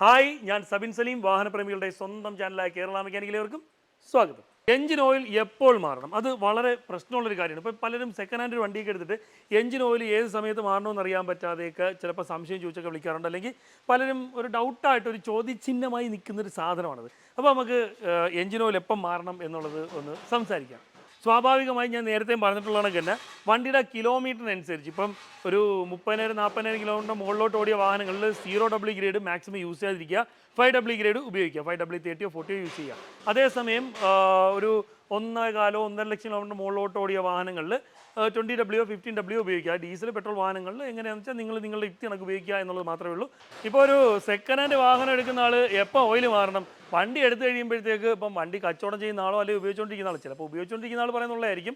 Hi ഞാൻ സബിൻ സലീം വാഹനപ്രേമികളുടെ സ്വന്തം ചാനലായ കേരള മെക്കാനിക്കലേവർക്കും സ്വാഗതം. എഞ്ചിൻ ഓയിൽ എപ്പോൾ മാറണം? അത് വളരെ പ്രശ്നമുള്ളൊരു കാര്യമാണ്. ഇപ്പോൾ പലരും സെക്കൻഡ് ഹാൻഡ് വണ്ടിയൊക്കെ എടുത്തിട്ട് എഞ്ചിൻ ഓയിൽ ഏത് സമയത്ത് മാറണമെന്ന് അറിയാൻ പറ്റാതെയൊക്കെ ചിലപ്പോൾ സംശയം ചോദിച്ചൊക്കെ വിളിക്കാറുണ്ട്. അല്ലെങ്കിൽ പലരും ഒരു ഡൗട്ടായിട്ട് ഒരു ചോദ്യചിഹ്നമായി നിൽക്കുന്നൊരു സാധനമാണത്. അപ്പോൾ നമുക്ക് എഞ്ചിൻ ഓയിൽ എപ്പം മാറണം എന്നുള്ളത് ഒന്ന് സംസാരിക്കാം. സ്വാഭാവികമായി ഞാൻ നേരത്തെ പറഞ്ഞിട്ടുള്ളതാണ് തന്നെ വണ്ടിയുടെ കിലോമീറ്ററിനനുസരിച്ച് ഇപ്പം ഒരു മുപ്പതിനായിരം നാൽപ്പതിനായിരം കിലോമീറ്റർ മുകളിലോട്ട് ഓടിയ വാഹനങ്ങളിൽ zero W grade maximum use ചെയ്യാതിരിക്കുക. ഫൈവ് ഡബ്ല്യു ഗ്രേഡ് ഉപയോഗിക്കുക. ഫൈവ് ഡബ്ല്യു തേർട്ടിയോ ഫോർട്ടിയോ യൂസ് ചെയ്യുക. അതേസമയം ഒരു ഒന്നര കാലോ ഒന്നര ലക്ഷം കിലോമീറ്റർ മുകളിലോട്ട് ഓടിയ വാഹനങ്ങളിൽ ട്വന്റി ഡബ്ല്യു ഫിഫ്റ്റീൻ ഡബ്ല്യു ഉപയോഗിക്കുക. ഡീസൽ പെട്രോൾ വാഹനങ്ങളിൽ എങ്ങനെയാണെന്ന് വെച്ചാൽ നിങ്ങൾ നിങ്ങളുടെ യുക്തി കണക്ക് ഉപയോഗിക്കുക എന്നുള്ളത് മാത്രമേ ഉള്ളൂ. ഇപ്പോൾ ഒരു സെക്കൻഡ് ഹാൻഡ് വാഹനം എടുക്കുന്ന ആൾ എപ്പോൾ ഓയിൽ മാറണം? വണ്ടി എടുത്തു കഴിയുമ്പോഴത്തേക്ക് ഇപ്പം വണ്ടി കച്ചവടം ചെയ്യുന്ന ആളോ അല്ലെങ്കിൽ ഉപയോഗിച്ചുകൊണ്ടിരിക്കുന്ന ആളോ ചിലപ്പോൾ ഉപയോഗിച്ചുകൊണ്ടിരിക്കുന്ന ആൾ പറയുന്നുള്ളതായിരിക്കും.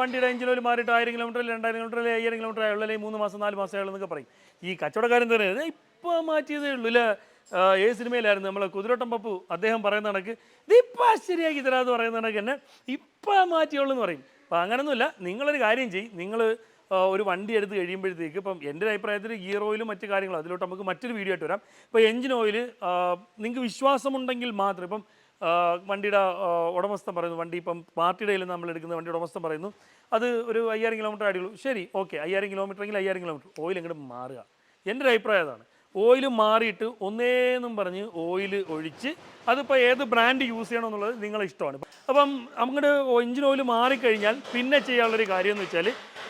വണ്ടിയുടെ എഞ്ചിൻ ഒരു മാറിയിട്ട് ആയിരം കിലോമീറ്റർ രണ്ടായിരം കിലോമീറ്റർ അയ്യായിരം കിലോമീറ്റർ ആയുള്ളൂ അല്ലെങ്കിൽ മൂന്ന് മാസം നാല് മാസം ആയുള്ളൂ എന്നൊക്കെ പറയും. ഈ കച്ചവടക്കാരൻ തന്നെ ഇപ്പോൾ മാറ്റിയതേ ഉള്ളൂ ഇല്ല ഏത് സിനിമയിലായിരുന്നു നമ്മൾ കുതിരോട്ടം പപ്പു? അദ്ദേഹം പറയുന്ന കണക്ക് ഇതിപ്പോൾ ശരിയാക്കി തരാമെന്ന് പറയുന്ന കണക്ക് തന്നെ ഇപ്പം മാറ്റിയുള്ളൂ എന്ന് പറയും. അപ്പം അങ്ങനൊന്നുമില്ല നിങ്ങളൊരു കാര്യം ചെയ്യും നിങ്ങൾ ഒരു വണ്ടി എടുത്ത് കഴിയുമ്പോഴത്തേക്ക് ഇപ്പം എന്റെ അഭിപ്രായത്തിൽ ഗിയർ ഓയിലും മറ്റു കാര്യങ്ങളും അതിലോട്ട് നമുക്ക് മറ്റൊരു വീഡിയോ ആയിട്ട് വരാം. ഇപ്പോൾ എഞ്ചിൻ ഓയിൽ നിങ്ങൾക്ക് വിശ്വാസമുണ്ടെങ്കിൽ മാത്രം ഇപ്പം വണ്ടിയുടെ ഉടമസ്ഥം ഉടമസ്ഥൻ പറയുന്നു വണ്ടി ഇപ്പം പാർട്ടിയുടെ കയ്യിൽ നമ്മൾ എടുക്കുന്ന വണ്ടി ഉടമസ്ഥൻ പറയുന്നു അത് ഒരു അയ്യായിരം കിലോമീറ്റർ അടിയുള്ളൂ ശരി ഓക്കെ അയ്യായിരം കിലോമീറ്റർ എങ്കിൽ അയ്യായിരം കിലോമീറ്റർ ഓയിൽ എങ്ങോട്ട് മാറുക. എന്റെ ഒരു അഭിപ്രായം അതാണ്. ഓയിൽ മാറിയിട്ട് ഒന്നേന്നും പറഞ്ഞ് ഓയിൽ ഒഴിച്ച് അതിപ്പോൾ ഏത് ബ്രാൻഡ് യൂസ് ചെയ്യണം എന്നുള്ളത് നിങ്ങളെ ഇഷ്ടമാണ്. അപ്പം അങ്ങോട്ട് എഞ്ചിൻ ഓയിൽ മാറിക്കഴിഞ്ഞാൽ പിന്നെ ചെയ്യാനുള്ളൊരു കാര്യം എന്ന് വെച്ചാൽ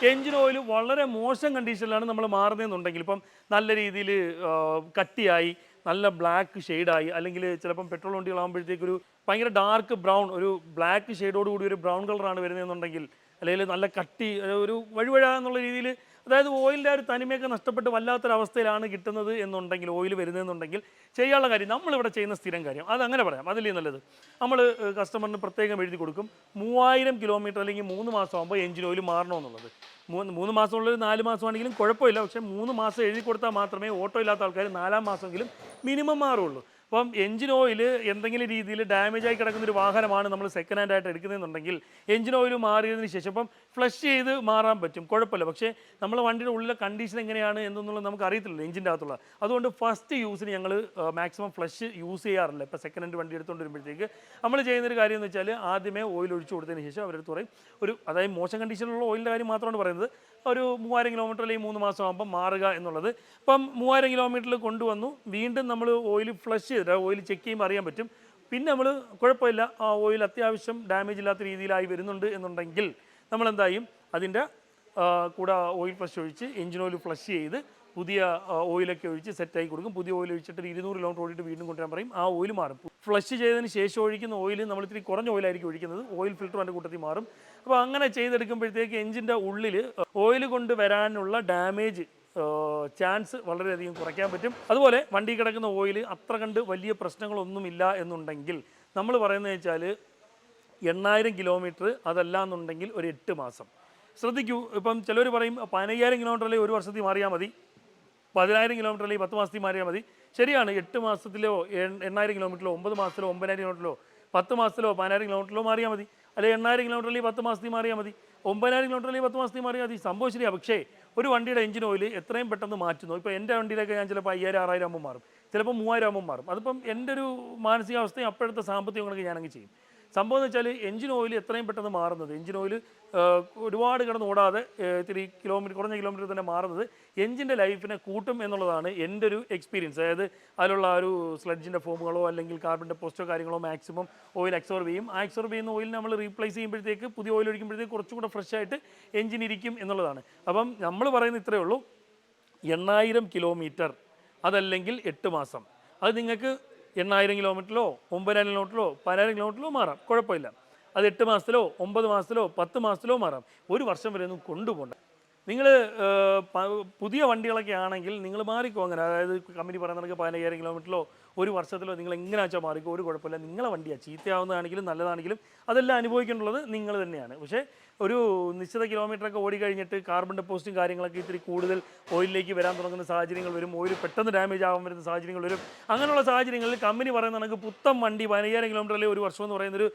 എഞ്ചിൻ ഓയിൽ വളരെ മോശം കണ്ടീഷനിലാണ് നമ്മൾ മാറുന്നതെന്നുണ്ടെങ്കിൽ ഇപ്പം നല്ല രീതിയിൽ കട്ടിയായി നല്ല ബ്ലാക്ക് ഷെയ്ഡായി അല്ലെങ്കിൽ ചിലപ്പം പെട്രോൾ വണ്ടികളാകുമ്പോഴത്തേക്കൊരു ഭയങ്കര ഡാർക്ക് ബ്രൗൺ ഒരു ബ്ലാക്ക് ഷെയ്ഡോട് കൂടി ഒരു ബ്രൗൺ കളറാണ് വരുന്നതെന്നുണ്ടെങ്കിൽ അല്ലെങ്കിൽ നല്ല കട്ടി ഒരു വഴുവഴ എന്നുള്ള രീതിയിൽ അതായത് ഓയിലിന്റെ ഒരു തനിമയൊക്കെ നഷ്ടപ്പെട്ട് വല്ലാത്തൊരവസ്ഥയിലാണ് കിട്ടുന്നത് എന്നുണ്ടെങ്കിൽ ഓയിൽ വരുന്നതെന്നുണ്ടെങ്കിൽ ചെയ്യാനുള്ള കാര്യം നമ്മളിവിടെ ചെയ്യുന്ന സ്ഥിരം കാര്യം. അത് അങ്ങനെ പറയാം. അതല്ലേ നല്ലത്. നമ്മൾ കസ്റ്റമറിന് പ്രത്യേകം എഴുതി കൊടുക്കും. മൂവായിരം കിലോമീറ്റർ അല്ലെങ്കിൽ മൂന്ന് മാസം ആകുമ്പോൾ എഞ്ചിൻ ഓയിൽ മാറണമെന്നുള്ളത് മൂന്ന് മൂന്ന് മാസമുള്ളത് നാല് മാസമാണെങ്കിലും കുഴപ്പമില്ല. പക്ഷേ മൂന്ന് മാസം എഴുതി കൊടുത്താൽ മാത്രമേ ഓട്ടോ ഇല്ലാത്ത ആൾക്കാർ നാലാം മാസമെങ്കിലും മിനിമം മാറുള്ളൂ അപ്പം എഞ്ചിൻ ഓയിൽ എന്തെങ്കിലും രീതിയിൽ ഡാമേജ് ആയി കിടക്കുന്ന ഒരു വാഹനമാണ് നമ്മൾ സെക്കൻഡ് ഹാൻഡ് ആയിട്ട് എടുക്കുന്നതെന്നുണ്ടെങ്കിൽ എഞ്ചിൻ ഓയിൽ മാറിയതിന് ശേഷം ഇപ്പം ഫ്ലഷ് ചെയ്ത് മാറാൻ പറ്റും. കുഴപ്പമില്ല. പക്ഷേ നമ്മൾ വണ്ടിയുടെ ഉള്ളിലെ കണ്ടീഷൻ എങ്ങനെയാണ് എന്നുള്ളത് നമുക്ക് അറിയത്തില്ല എഞ്ചിന്റെ അകത്തുള്ള. അതുകൊണ്ട് ഫസ്റ്റ് യൂസിന് ഞങ്ങൾ മാക്സിമം ഫ്ലഷ് യൂസ് ചെയ്യാറില്ല. ഇപ്പോൾ സെക്കൻഡ് ഹാൻഡ് വണ്ടി എടുത്തുകൊണ്ട് വരുമ്പോഴത്തേക്ക് നമ്മൾ ചെയ്യുന്നൊരു കാര്യം എന്ന് വെച്ചാൽ ആദ്യമേ ഓയിൽ ഒഴിച്ചു കൊടുത്തതിന് ശേഷം അവരെടുത്ത് പറയും. ഒരു അതായത് മോശം കണ്ടീഷനിലുള്ള ഓയിലിന്റെ കാര്യം മാത്രമാണ് പറയുന്നത്. ഒരു മൂവായിരം കിലോമീറ്റർ അല്ലെങ്കിൽ മൂന്ന് മാസം ആകുമ്പോൾ മാറുക എന്നുള്ളത്. ഇപ്പം മൂവായിരം കിലോമീറ്ററിൽ കൊണ്ടുവന്നു. വീണ്ടും നമ്മൾ ഓയിൽ ഫ്ലഷ് ചെയ്ത് ഓയിൽ ചെക്ക് ചെയ്യുമ്പോൾ അറിയാൻ പറ്റും. പിന്നെ നമ്മൾ കുഴപ്പമില്ല. ആ ഓയിൽ അത്യാവശ്യം ഡാമേജ് ഇല്ലാത്ത രീതിയിലായി വരുന്നുണ്ട് എന്നുണ്ടെങ്കിൽ നമ്മൾ എന്തായും അതിന്റെ കൂടെ ഓയിൽ ഫ്ലഷ് ഒഴിച്ച് എഞ്ചിൻ ഓയിൽ ഫ്ലഷ് ചെയ്ത് പുതിയ ഓയിലൊക്കെ ഒഴിച്ച് സെറ്റായി കൊടുക്കും. പുതിയ ഓയിൽ ഒഴിച്ചിട്ട് ഒരു ഇരുന്നൂറ് കിലോമീറ്റർ ഓടിയിട്ട് വീണ്ടും കൊണ്ടുവരാൻ പറയും. ആ ഓയിൽ മാറും. ഫ്ലഷ് ചെയ്തതിന് ശേഷം ഒഴിക്കുന്ന ഓയിൽ നമ്മൾ ഇത്തിരി കുറഞ്ഞ ഓയിലായിരിക്കും ഒഴിക്കുന്നത്. ഓയിൽ ഫിൽറ്റർ അതിന്റെ കൂട്ടത്തിൽ മാറും. അപ്പോൾ അങ്ങനെ ചെയ്തെടുക്കുമ്പോഴത്തേക്ക് എഞ്ചിന്റെ ഉള്ളിൽ ഓയിൽ കൊണ്ട് വരാനുള്ള ഡാമേജ് ചാൻസ് വളരെയധികം കുറയ്ക്കാൻ പറ്റും. അതുപോലെ വണ്ടി കിടക്കുന്ന ഓയിൽ അത്ര കണ്ട് വലിയ പ്രശ്നങ്ങളൊന്നുമില്ല എന്നുണ്ടെങ്കിൽ നമ്മൾ പറയുന്നത് വെച്ചാൽ എണ്ണായിരം കിലോമീറ്റർ അതല്ല എന്നുണ്ടെങ്കിൽ ഒരു എട്ട് മാസം. ശ്രദ്ധിക്കൂ ഇപ്പം ചിലർ പറയും പതിനയ്യായിരം കിലോമീറ്റർ അല്ലെങ്കിൽ ഒരു വർഷത്തിൽ മാറിയാൽ മതി. പതിനായിരം കിലോമീറ്റർ അല്ലെങ്കിൽ പത്ത് മാസത്തിൽ മാറിയാൽ മതി. ശരിയാണ് എട്ട് മാസത്തിലോ എണ്ണായിരം കിലോമീറ്ററിലോ ഒമ്പത് മാസത്തിലോ ഒമ്പതിനായിരം കിലോമീറ്ററിലോ പത്ത് മാസത്തിലോ പതിനായിരം കിലോമീറ്ററിലോ മാറിയാൽ മതി. അല്ലെങ്കിൽ എണ്ണായിരം കിലോമീറ്റർ അല്ലെങ്കിൽ പത്ത് മാസത്തിൽ മാറിയാൽ മതി. ഒമ്പതിനായിരം കിലോമീറ്റർ അല്ലെങ്കിൽ പത്ത് മാസത്തിൽ മാറിയാൽ മതി. സംഭവം ശരിയാണ് പക്ഷേ ഒരു വണ്ടിയുടെ എഞ്ചിൻ ഓയിൽ എത്രയും പെട്ടെന്ന് മാറ്റുന്നു. ഇപ്പോൾ എന്റെ വണ്ടിയിലൊക്കെ ഞാൻ ചിലപ്പോൾ അയ്യായിരം ആറായിരം ആകുമ്പോൾ മാറും. ചിലപ്പോൾ മൂവായിരം ആകുമ്പോൾ മാറും. അതിപ്പം എന്റെ ഒരു മാനസികാവസ്ഥയും അപ്പോഴത്തെ സാമ്പത്തികം കണക്ക് ഞാനങ്ങ് ചെയ്യും. സംഭവം എന്ന് വെച്ചാൽ എഞ്ചിൻ ഓയിൽ എത്രയും പെട്ടെന്ന് മാറുന്നത്. എഞ്ചിൻ ഓയിൽ ഒരുപാട് കിടന്ന് ഓടാതെ ഇത്തിരി കിലോമീറ്റർ കുറഞ്ഞ കിലോമീറ്റർ തന്നെ മാറുന്നത് എഞ്ചിന്റെ ലൈഫിനെ കൂട്ടും എന്നുള്ളതാണ് എന്റെ ഒരു എക്സ്പീരിയൻസ്. അതായത് അതിലുള്ള ഒരു സ്ലഡ്ജിന്റെ ഫോമുകളോ അല്ലെങ്കിൽ കാർബൺ ഡെപ്പോസ്റ്റോ കാര്യങ്ങളോ മാക്സിമം ഓയിൽ അക്സോർവ് ചെയ്യും. ആ അക്സോർവ് ചെയ്യുന്ന ഓയിൽ നമ്മൾ റീപ്ലേസ് ചെയ്യുമ്പോഴത്തേക്ക് പുതിയ ഓയിൽ ഒഴിക്കുമ്പോഴത്തേക്ക് കുറച്ചും കൂടെ ഫ്രഷ് ആയിട്ട് എഞ്ചിൻ ഇരിക്കും എന്നുള്ളതാണ്. അപ്പം നമ്മൾ പറയുന്നത് ഇത്രയേ ഉള്ളൂ. എണ്ണായിരം കിലോമീറ്റർ അതല്ലെങ്കിൽ എട്ട് മാസം. അത് നിങ്ങൾക്ക് എണ്ണായിരം കിലോമീറ്ററിലോ ഒമ്പതിനായിരം കിലോമീറ്ററിലോ പതിനായിരം കിലോമീറ്ററിലോ മാറാം. കുഴപ്പമില്ല. അത് എട്ട് മാസത്തിലോ ഒമ്പത് മാസത്തിലോ പത്ത് മാസത്തിലോ മാറാം. ഒരു വർഷം വരെ ഒന്നും കൊണ്ടുപോകണ്ട. നിങ്ങൾ പുതിയ വണ്ടികളൊക്കെ ആണെങ്കിൽ നിങ്ങൾ മാറിക്കോ അങ്ങനെ. അതായത് കമ്പനി പറയുന്ന പതിനയ്യായിരം കിലോമീറ്ററിലോ ഒരു വർഷത്തിലോ നിങ്ങൾ എങ്ങനെ വെച്ചാൽ മാറിക്കോ ഒരു കുഴപ്പമില്ല. നിങ്ങളെ വണ്ടിയാണ് ചീത്തയാവുന്നതാണെങ്കിലും നല്ലതാണെങ്കിലും അതെല്ലാം അനുഭവിക്കേണ്ടുള്ളത് നിങ്ങൾ തന്നെയാണ്. പക്ഷേ ഒരു നിശ്ചിത കിലോമീറ്ററൊക്കെ ഓടിക്കഴിഞ്ഞിട്ട് കാർബൺ ഡെപ്പോസിറ്റും കാര്യങ്ങളൊക്കെ ഇത്തിരി കൂടുതൽ ഓയിലിലേക്ക് വരാൻ തുടങ്ങുന്ന സാഹചര്യങ്ങൾ വരും. ഓയിൽ പെട്ടെന്ന് ഡാമേജ് ആവാൻ വരുന്ന സാഹചര്യങ്ങൾ വരും. അങ്ങനെയുള്ള സാഹചര്യങ്ങളിൽ കമ്പനി പറയുന്ന നമുക്ക് പുത്തം വണ്ടി പതിനയ്യായിരം കിലോമീറ്ററിലെ ഒരു വർഷം എന്ന് പറയുന്നൊരു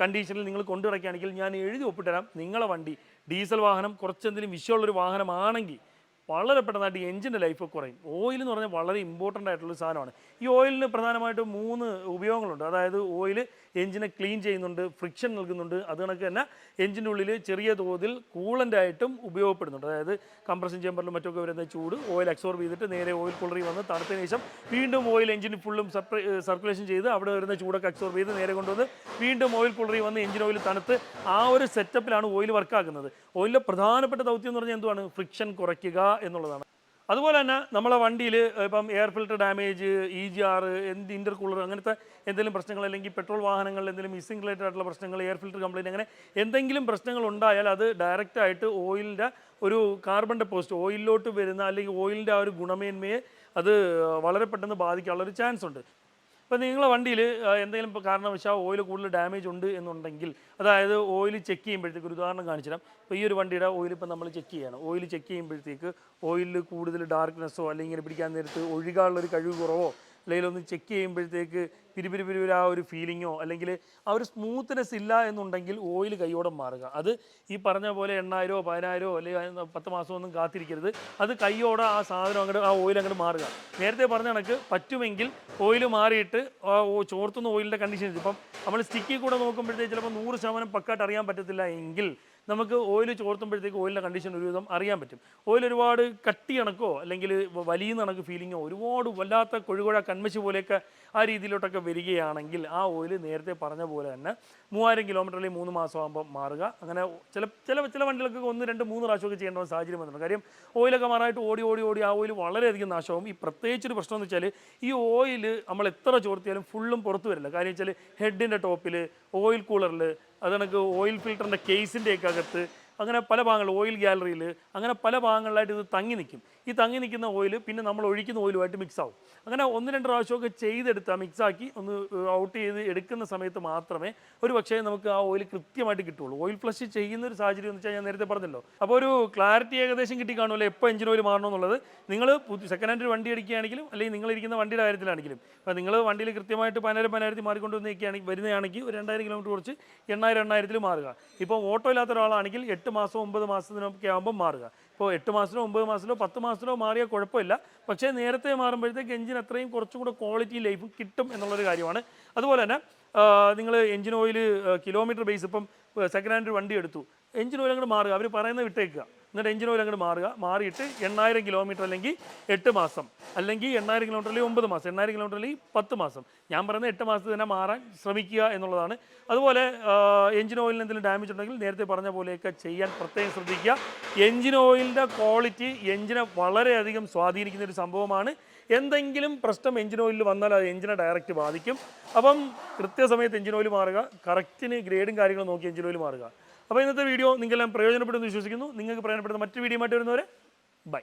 കണ്ടീഷനിൽ നിങ്ങൾ കൊണ്ടുനടക്കുകയാണെങ്കിൽ ഞാൻ എഴുതി ഒപ്പിട്ടുതരാം നിങ്ങളെ വണ്ടി ഡീസൽ വാഹനം കുറച്ചെന്തെങ്കിലും വിഷയമുള്ളൊരു വാഹനമാണെങ്കിൽ വളരെ പെട്ടെന്നായിട്ട് എഞ്ചിന്റെ ലൈഫ് കുറയും. ഓയിൽ എന്ന് പറഞ്ഞാൽ വളരെ ഇമ്പോർട്ടന്റ് ആയിട്ടുള്ള സാധനമാണ്. ഈ ഓയിലിന് പ്രധാനമായിട്ടും മൂന്ന് ഉപയോഗങ്ങളുണ്ട്. അതായത് ഓയിൽ എഞ്ചിനെ ക്ലീൻ ചെയ്യുന്നുണ്ട് ഫ്രിക്ഷൻ നൽകുന്നുണ്ട്. അത് കണക്ക് തന്നെ എഞ്ചിന്റെ ഉള്ളിൽ ചെറിയ തോതിൽ കൂളന്റായിട്ടും ഉപയോഗപ്പെടുന്നുണ്ട്. അതായത് കംപ്രഷൻ ചേമ്പറിലും മറ്റൊക്കെ വരുന്ന ചൂട് ഓയിൽ അബ്സോർബ് ചെയ്തിട്ട് നേരെ ഓയിൽ കുളറി വന്ന് തണുത്തതിന് ശേഷം വീണ്ടും ഓയിൽ എഞ്ചിന് ഫുള്ളും സർക്കുലേഷൻ ചെയ്ത് അവിടെ വരുന്ന ചൂടൊക്കെ അബ്സോർബ് ചെയ്ത് നേരെ കൊണ്ടുവന്ന് വീണ്ടും ഓയിൽ കുളറി വന്ന് എഞ്ചിൻ ഓയിൽ തണുത്ത് ആ ഒരു സെറ്റപ്പിലാണ് ഓയിൽ വർക്കാക്കുന്നത് ഓയിലിലെ പ്രധാനപ്പെട്ട ദൗത്യം എന്ന് പറഞ്ഞാൽ എന്തുവാണ്? ഫ്രിക്ഷൻ കുറയ്ക്കുക എന്നുള്ളതാണ്. അതുപോലെ തന്നെ നമ്മളെ വണ്ടിയിൽ ഇപ്പം air filter damage E G R എന്ത് ഇന്റർ കൂളർ അങ്ങനത്തെ എന്തെങ്കിലും പ്രശ്നങ്ങൾ അല്ലെങ്കിൽ പെട്രോൾ വാഹനങ്ങളിൽ എന്തെങ്കിലും മിസ്സിംഗ് റിലേറ്റഡ് ആയിട്ടുള്ള പ്രശ്നങ്ങൾ എയർ ഫിൽറ്റർ കംപ്ലൈന്റ് അങ്ങനെ എന്തെങ്കിലും പ്രശ്നങ്ങൾ ഉണ്ടായാൽ അത് ഡയറക്റ്റ് ആയിട്ട് ഓയിലിന്റെ ഒരു കാർബൺ ഡെപ്പോസിറ്റ് ഓയിലിലോട്ട് വരുന്ന അല്ലെങ്കിൽ ഓയിലിന്റെ ആ ഒരു ഗുണമേന്മയെ അത് വളരെ പെട്ടെന്ന് ബാധിക്കാനുള്ള ഒരു ചാൻസ് ഉണ്ട്. ഇപ്പോൾ നിങ്ങളെ വണ്ടിയിൽ എന്തെങ്കിലും കാരണവശാൽ ഓയിൽ കൂടുതൽ ഡാമേജ് ഉണ്ട് എന്നുണ്ടെങ്കിൽ അതായത് ഓയിൽ ചെക്ക് ചെയ്യുമ്പോഴത്തേക്ക് ഒരു ഉദാഹരണം കാണിച്ചു ഇപ്പോൾ ഈ ഒരു വണ്ടിയുടെ ഓയിൽ ഇപ്പം നമ്മൾ ചെക്ക് ചെയ്യണം. ഓയിൽ ചെക്ക് ചെയ്യുമ്പോഴത്തേക്ക് ഓയിലിൽ കൂടുതൽ ഡാർക്ക്നെസ്സോ അല്ലെങ്കിൽ പിടിക്കാൻ നേരത്ത് ഒഴുകാനുള്ളൊരു കഴിവ് കുറവോ അല്ലെങ്കിൽ ഒന്ന് ചെക്ക് ചെയ്യുമ്പോഴത്തേക്ക് പിരിപിരി പിരിപിരി ആ ഒരു ഫീലിങ്ങോ അല്ലെങ്കിൽ ആ ഒരു സ്മൂത്ത്നെസ് ഇല്ല എന്നുണ്ടെങ്കിൽ ഓയിൽ കൈയോടെ മാറുക. അത് ഈ പറഞ്ഞ പോലെ എണ്ണായിരോ പതിനായിരോ അല്ലെങ്കിൽ പത്ത് മാസമൊന്നും കാത്തിരിക്കരുത്. അത് കൈയോടെ ആ സാധനം അങ്ങോട്ട് ആ ഓയിൽ അങ്ങോട്ട് മാറുക. നേരത്തെ പറഞ്ഞ കണക്ക് പറ്റുമെങ്കിൽ ഓയിൽ മാറിയിട്ട് ചോർത്തുന്ന ഓയിലിന്റെ കണ്ടീഷൻ ഇപ്പം നമ്മൾ സ്റ്റിക്കിൽ കൂടെ നോക്കുമ്പോഴത്തേക്ക് ചിലപ്പോൾ നൂറ് ശതമാനം പക്കായിട്ട് അറിയാൻ പറ്റത്തില്ല എങ്കിൽ നമുക്ക് ഓയിൽ ചോർത്തുമ്പോഴത്തേക്ക് ഓയിലിന്റെ കണ്ടീഷൻ ഒരുവിധം അറിയാൻ പറ്റും. ഓയിൽ ഒരുപാട് കട്ടി കണക്കോ അല്ലെങ്കിൽ വലിയ കണക്ക് ഫീലിങ്ങോ ഒരുപാട് വല്ലാത്ത കൊഴുകുഴ കൺമശി പോലെയൊക്കെ ആ രീതിയിലോട്ടൊക്കെ വരികയാണെങ്കിൽ ആ ഓയിൽ നേരത്തെ പറഞ്ഞ പോലെ തന്നെ മൂവായിരം കിലോമീറ്റർ മൂന്ന് മാസം ആകുമ്പോൾ മാറുക. അങ്ങനെ ചില ചില ചില വണ്ടികൾക്ക് ഒന്ന് രണ്ട് മൂന്ന് പ്രാവശ്യമൊക്കെ ചെയ്യേണ്ട സാഹചര്യം വന്നിട്ടുണ്ട്. കാര്യം ഓയിലൊക്കെ മാറായിട്ട് ഓടി ഓടി ഓടി ആ ഓയിൽ വളരെയധികം നാശമാവും. ഈ പ്രത്യേകിച്ചൊരു പ്രശ്നം എന്ന് വെച്ചാൽ ഈ ഓയിൽ നമ്മൾ എത്ര ചോർത്തിയാലും ഫുള്ളും പുറത്ത് വരില്ല. കാര്യം വെച്ചാൽ ഹെഡിന്റെ ടോപ്പിൽ ഓയിൽ കൂളറിൽ അത് കണക്ക് ഓയിൽ ഫിൽറ്ററിന്റെ കേസിന്റെയൊക്കെ അകത്ത് അങ്ങനെ പല ഭാഗങ്ങൾ ഓയിൽ ഗ്യാലറിയിൽ അങ്ങനെ പല ഭാഗങ്ങളിലായിട്ട് ഇത് തങ്ങി നിൽക്കും ഈ തങ്ങി നിൽക്കുന്ന ഓയിൽ പിന്നെ നമ്മൾ ഒഴിക്കുന്ന ഓയിലുമായിട്ട് മിക്സ് ആവും. അങ്ങനെ ഒന്ന് രണ്ട് പ്രാവശ്യമൊക്കെ ചെയ്തെടുത്താൽ മിക്സാക്കി ഒന്ന് ഔട്ട് ചെയ്ത് എടുക്കുന്ന സമയത്ത് മാത്രമേ ഒരു പക്ഷേ നമുക്ക് ആ ഓയിൽ കൃത്യമായിട്ട് കിട്ടുള്ളൂ ഓയിൽ ഫ്ലഷ് ചെയ്യുന്ന ഒരു സാഹചര്യം എന്ന് വെച്ചാൽ ഞാൻ നേരത്തെ പറഞ്ഞല്ലോ. അപ്പോൾ ഒരു ക്ലാരിറ്റി ഏകദേശം കിട്ടി കാണുമല്ലോ എപ്പോൾ എഞ്ചിൻ ഓയിൽ മാറണം എന്നുള്ളത്. നിങ്ങൾ സെക്കൻഡ് ഹാൻഡ് വണ്ടി എടുക്കുകയാണെങ്കിലും അല്ലെങ്കിൽ നിങ്ങൾ ഇരിക്കുന്ന വണ്ടിയുടെ കാര്യത്തിലാണെങ്കിലും. അപ്പോൾ നിങ്ങൾ വണ്ടിയിൽ കൃത്യമായിട്ട് പതിനായിരം പതിനായിരത്തി മാറിക്കൊണ്ട് വന്നിരിക്കുകയാണെങ്കിൽ വരുന്നതാണെങ്കിൽ ഒരു രണ്ടായിരം കിലോമീറ്റർ കുറച്ച് എണ്ണായിരം എണ്ണായിരത്തിൽ മാറുക. ഇപ്പോൾ ഓട്ടോ ഇല്ലാത്ത ഒരാളാണെങ്കിൽ എട്ട് മാസം ഒമ്പത് മാസത്തിനൊക്കെ ആകുമ്പോൾ മാറുക. ഇപ്പോൾ എട്ട് മാസത്തിനോ ഒമ്പത് മാസത്തിനോ പത്ത് മാസത്തിനോ മാറിയാൽ കുഴപ്പമില്ല. പക്ഷേ നേരത്തെ മാറുമ്പോഴത്തേക്ക് എഞ്ചിൻ അത്രയും കുറച്ചും കൂടെ ക്വാളിറ്റി ലൈഫ് കിട്ടും എന്നുള്ളൊരു കാര്യമാണ്. അതുപോലെ തന്നെ നിങ്ങൾ എഞ്ചിൻ ഓയിൽ കിലോമീറ്റർ ബേസ് ഇപ്പം സെക്കൻഡ് ഹാൻഡ് വണ്ടി എടുത്തു. എഞ്ചിൻ ഓയിൽ അങ്ങോട്ട് മാറുക. അവർ പറയുന്നത് വിട്ടേക്കുക. എന്നിട്ട് എഞ്ചിൻ ഓയിൽ അങ്ങോട്ട് മാറുക. മാറിയിട്ട് എണ്ണായിരം കിലോമീറ്റർ അല്ലെങ്കിൽ എട്ട് മാസം. അല്ലെങ്കിൽ എണ്ണായിരം കിലോമീറ്റർ അല്ലെങ്കിൽ ഒമ്പത് മാസം. എണ്ണായിരം കിലോമീറ്റർ അല്ലെങ്കിൽ പത്ത് മാസം. ഞാൻ പറയുന്നത് എട്ട് മാസത്തിൽ തന്നെ മാറാൻ ശ്രമിക്കുക എന്നുള്ളതാണ്. അതുപോലെ എഞ്ചിൻ ഓയിലിന് എന്തെങ്കിലും ഡാമേജ് ഉണ്ടെങ്കിൽ നേരത്തെ പറഞ്ഞ പോലെയൊക്കെ ചെയ്യാൻ പ്രത്യേകം ശ്രദ്ധിക്കുക. എഞ്ചിൻ ഓയിലിന്റെ ക്വാളിറ്റി എഞ്ചിനെ വളരെയധികം സ്വാധീനിക്കുന്ന ഒരു സംഭവമാണ്. എന്തെങ്കിലും പ്രശ്നം എഞ്ചിൻ ഓയിലിൽ വന്നാൽ അത് എഞ്ചിനെ ഡയറക്റ്റ് ബാധിക്കും. അപ്പം കൃത്യസമയത്ത് എഞ്ചിൻ ഓയിൽ മാറുക. കറക്റ്റിന് ഗ്രേഡും കാര്യങ്ങളും നോക്കി എഞ്ചിൻ ഓയിൽ മാറുക. അപ്പോൾ ഇന്നത്തെ വീഡിയോ നിങ്ങളെല്ലാം പ്രയോജനപ്പെടുമെന്ന് വിശ്വസിക്കുന്നു. നിങ്ങൾക്ക് പ്രയോജനപ്പെടുന്ന മറ്റു വീഡിയോ ആയിട്ട് വരുന്നവരെ ബൈ